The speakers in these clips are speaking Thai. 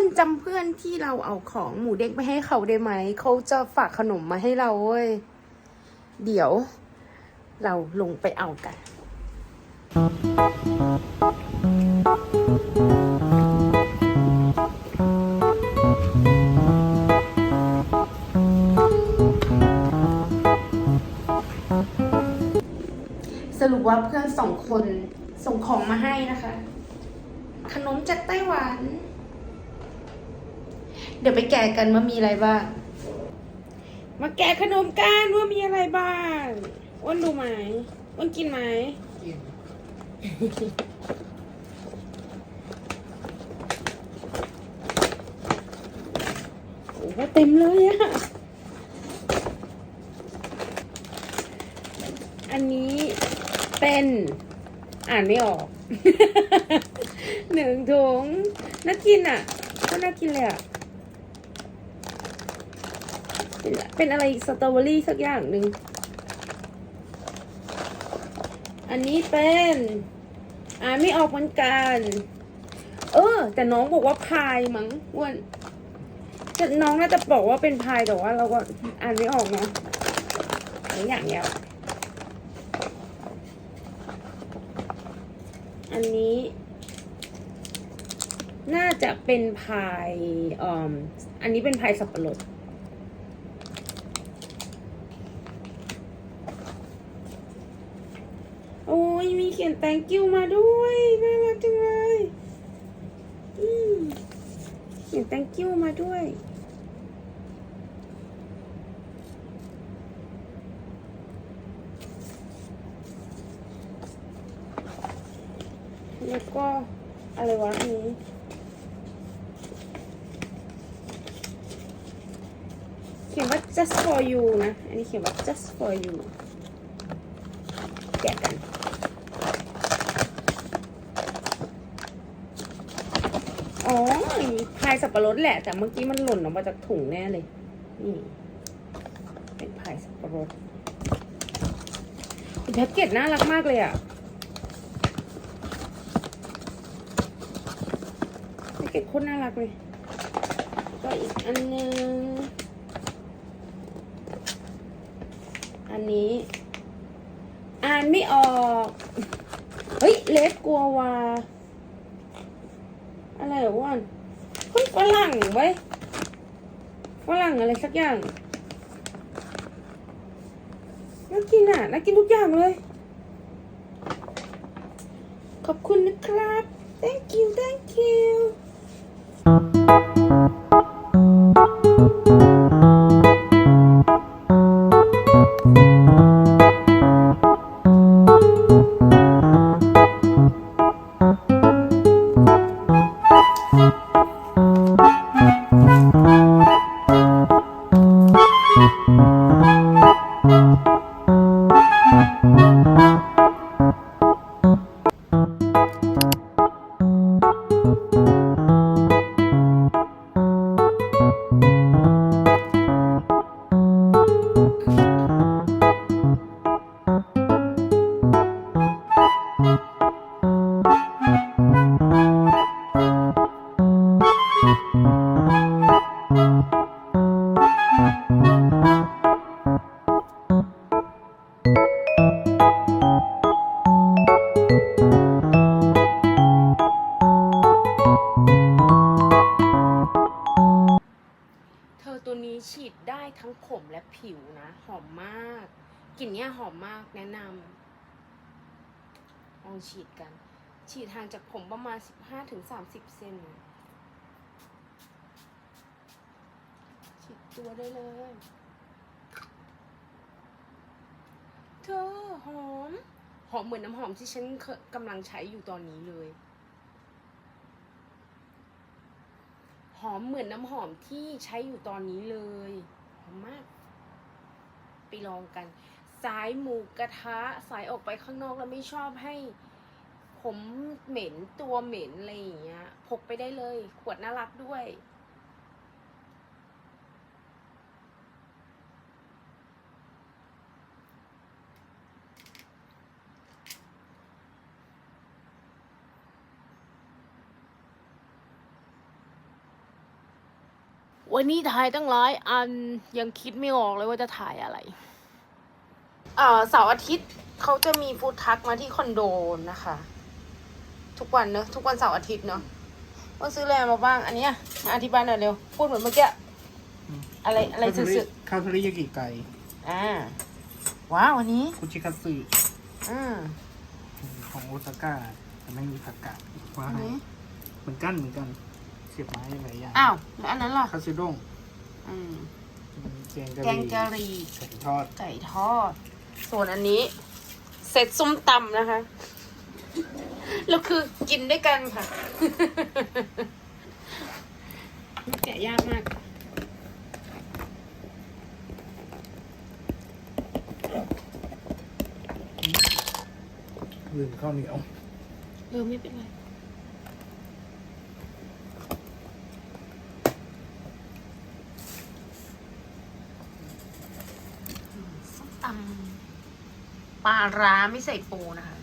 นจำเพื่อนที่เราเอาของหมูเด้งไปให้เขาได้ไหม เขาจะฝากขนมมาให้เราเว้ย เดี๋ยว เราลงไปเอากัน สรุปว่าเพื่อนสองคนส่งของมาให้นะคะ ขนมจากไต้หวัน เดี๋ยวไปแกะกันว่ามีอะไรบ้าง มาแกะขนมกันว่ามีอะไรบ้างอ้วนดูไหมอ้วนกินไหมกินโอ้โหเต็มเลยอะอันนี้เป็นอ่านไม่ออก หนึ่งถุงน่ากินอะก็น่ากินเลยอะ เป็นอะไรสตรอเบอรี่สักอย่างหนึ่ง อันนี้เป็นอ่านไม่ออกเหมือนกัน เออ แต่น้องบอกว่าพายมั้งอ้วนแต่น้องน่าจะบอกว่าเป็นพายแต่ว่าเราก็อ่านไม่ออกเนาะหลายอย่างเนี้ยอันนี้ น่าจะเป็นพายอ่ออันนี้เป็นพายสับปะรด โอ้ยมีเขียน thank you มาด้วยน่ารักจังเลยอืมเขียน thank you มาด้วยแล้วก็อะไรวะนี้เขียนว่า just for you นะ อันนี้เขียนว่า just for you แกะกัน อ๋อพายสับปะรดแหละ แต่เมื่อกี้มันหล่นออกมาจากถุงแน่เลย นี่ เป็นพายสับปะรดแพ็กเกจน่ารักมากเลยอะแพ็กเกจโคตรน่ารักเลย ก็อีกอันนึง อันนี้ อ่านไม่ออก เฮ้ย เลสกัววาอะไรวอน ฮ้ยฝรั่งเว้ยฝรั่งอะไรสักอย่างน่ากินอะน่ากินทุกอย่างเลย ขอบคุณนะครับ thank you thank you ผิวนะ หอมมากกลิ่นเนี้ยหอมมากแนะนำลองฉีดกัน ฉีดห่างจากผมประมาณ 15-30 เซนฉีดตัวได้เลยเธอหอม หอมเหมือนน้ำหอมที่ฉันกำลังใช้อยู่ตอนนี้เลย หอมเหมือนน้ำหอมที่ใช้อยู่ตอนนี้เลย หอมมาก ลองกัน สายหมูกระทะสายออกไปข้างนอกแล้วไม่ชอบให้ ผมเหม็นตัวเหม็นอะไรอย่างเงี้ยพกไปได้เลย ขวดน่ารักด้วย วันนี้ถ่ายตั้งหลายอันยังคิดไม่ออกเลยว่าจะถ่ายอะไร เอ่อเสาร์อาทิตย์เขาจะมีฟู้ดทักมาที่คอนโดนะคะ ทุกวันเนอะทุกวันเสาร์อาทิตย์เนอะว่าซื้ออะไรมาบ้างอันเนี้ยมาอธิบายหน่อยเร็ว พูดเหมือนเมื่อกี้อะไรอะไรสึกข้าวทะเลยากิไก่ๆอ่าว้าววันนี้คุชิคัตสึอืมของโอซาก้าแต่ไม่มีผักกาดว่าอันให้นี้เหมือนกันเหมือนกัน เสียบไม้หลายอย่างอ้าวแล้วอันนั้นล่ะคาซิด้งอืมแกงกะหแกงรี่กะหรี่ไก่ทอดไก่ทอด ส่วนอันนี้ เสร็จส้มตำนะคะ แล้วคือกินด้วยกันค่ะ แกะยากมาก ลืมข้าวเหนียวเออไม่เป็นไร ส้มตำ ปลาร้าไม่ใส่ปูนะคะ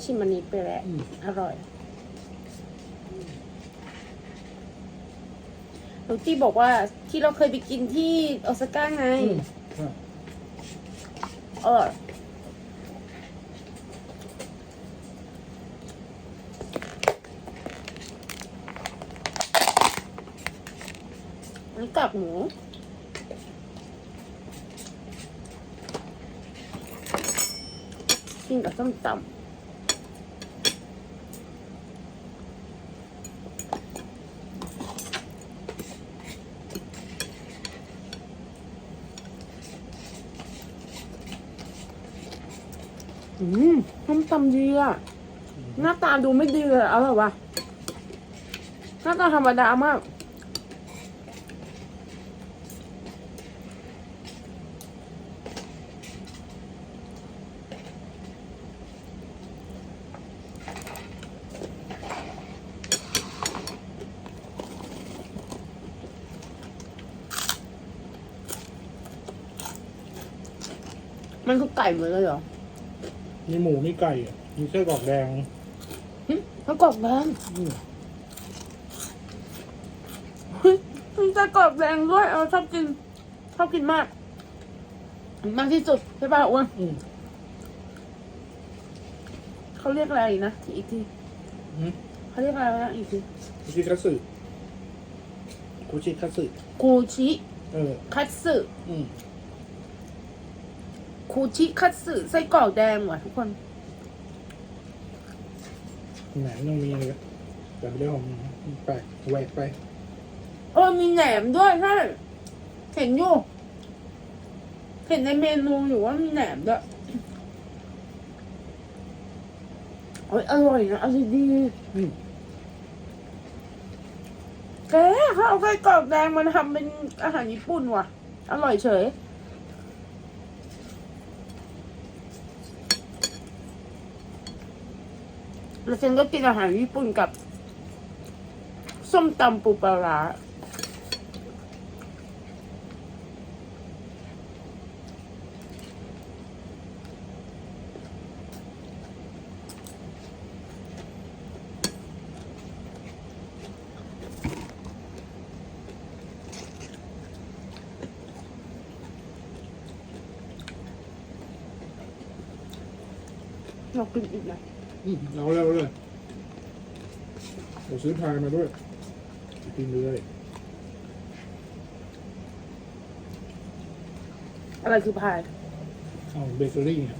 ชิมอันนี้ไปแล้วอืม อร่อยลูตี้บอกว่าที่เราเคยไปกินที่โอซาก้าไง อืมใช่อร่อยอันนี้ กากหมูกินกับส้มตำอืมส้มตำดีอะ หน้าตาดูไม่ดีเลยเอาแบบว่าหน้าตาธรรมดามาก มันคือไก่เหมือนเลยเหรอมีหมูมีไก่อะมีไส้กรอกแดงหึมันกรอบแดงอืมเฮ้ยมันจะกรอบแดงด้วยเออชอบกินชอบกินมาก มากที่สุดใช่ป่ะอ้วนอืมเขาเรียกอะไรนะอีกทีอืมเขาเรียกอะไรนะอีกทีคุชิคัตสึคุชิคัตสึคูชิเออคัตสึอืม คูชิคัตสึไส้กรอกแดงว่ะทุกคน แหนมยังมีเลยแต่ไม่ได้หอมแปลกแหวกไปเออมีแหนมด้วยใช่เห็นอยู่เห็นในเมนูอยู่ว่ามีแหนมด้วยโอ้ยอร่อยนะอร่อยดีอืมแกเขาเอาไส้กรอกแดงมาทำเป็นอาหารญี่ปุ่นว่ะ อร่อยเฉย แล้วฉันก็กินอาหารญี่ปุ่นกับส้มตำปูปลาร้าเรากินอีกนะ อืมเอาเลยเอาเลยเราซื้อพายมาด้วยกินเลยอะไรคือพาย เอาเบเกอรี่เนี่ย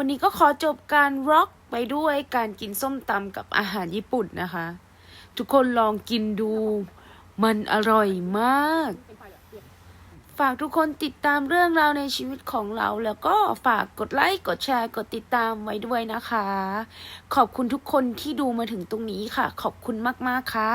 วันนี้ก็ขอจบการร็อกไปด้วยการกินส้มตำกับอาหารญี่ปุ่นนะคะ ทุกคนลองกินดู มันอร่อยมาก ฝากทุกคนติดตามเรื่องราวในชีวิตของเรา แล้วก็ฝากกดไลค์กดแชร์กดติดตามไว้ด้วยนะคะ ขอบคุณทุกคนที่ดูมาถึงตรงนี้ค่ะ ขอบคุณมาก ๆ ค่ะ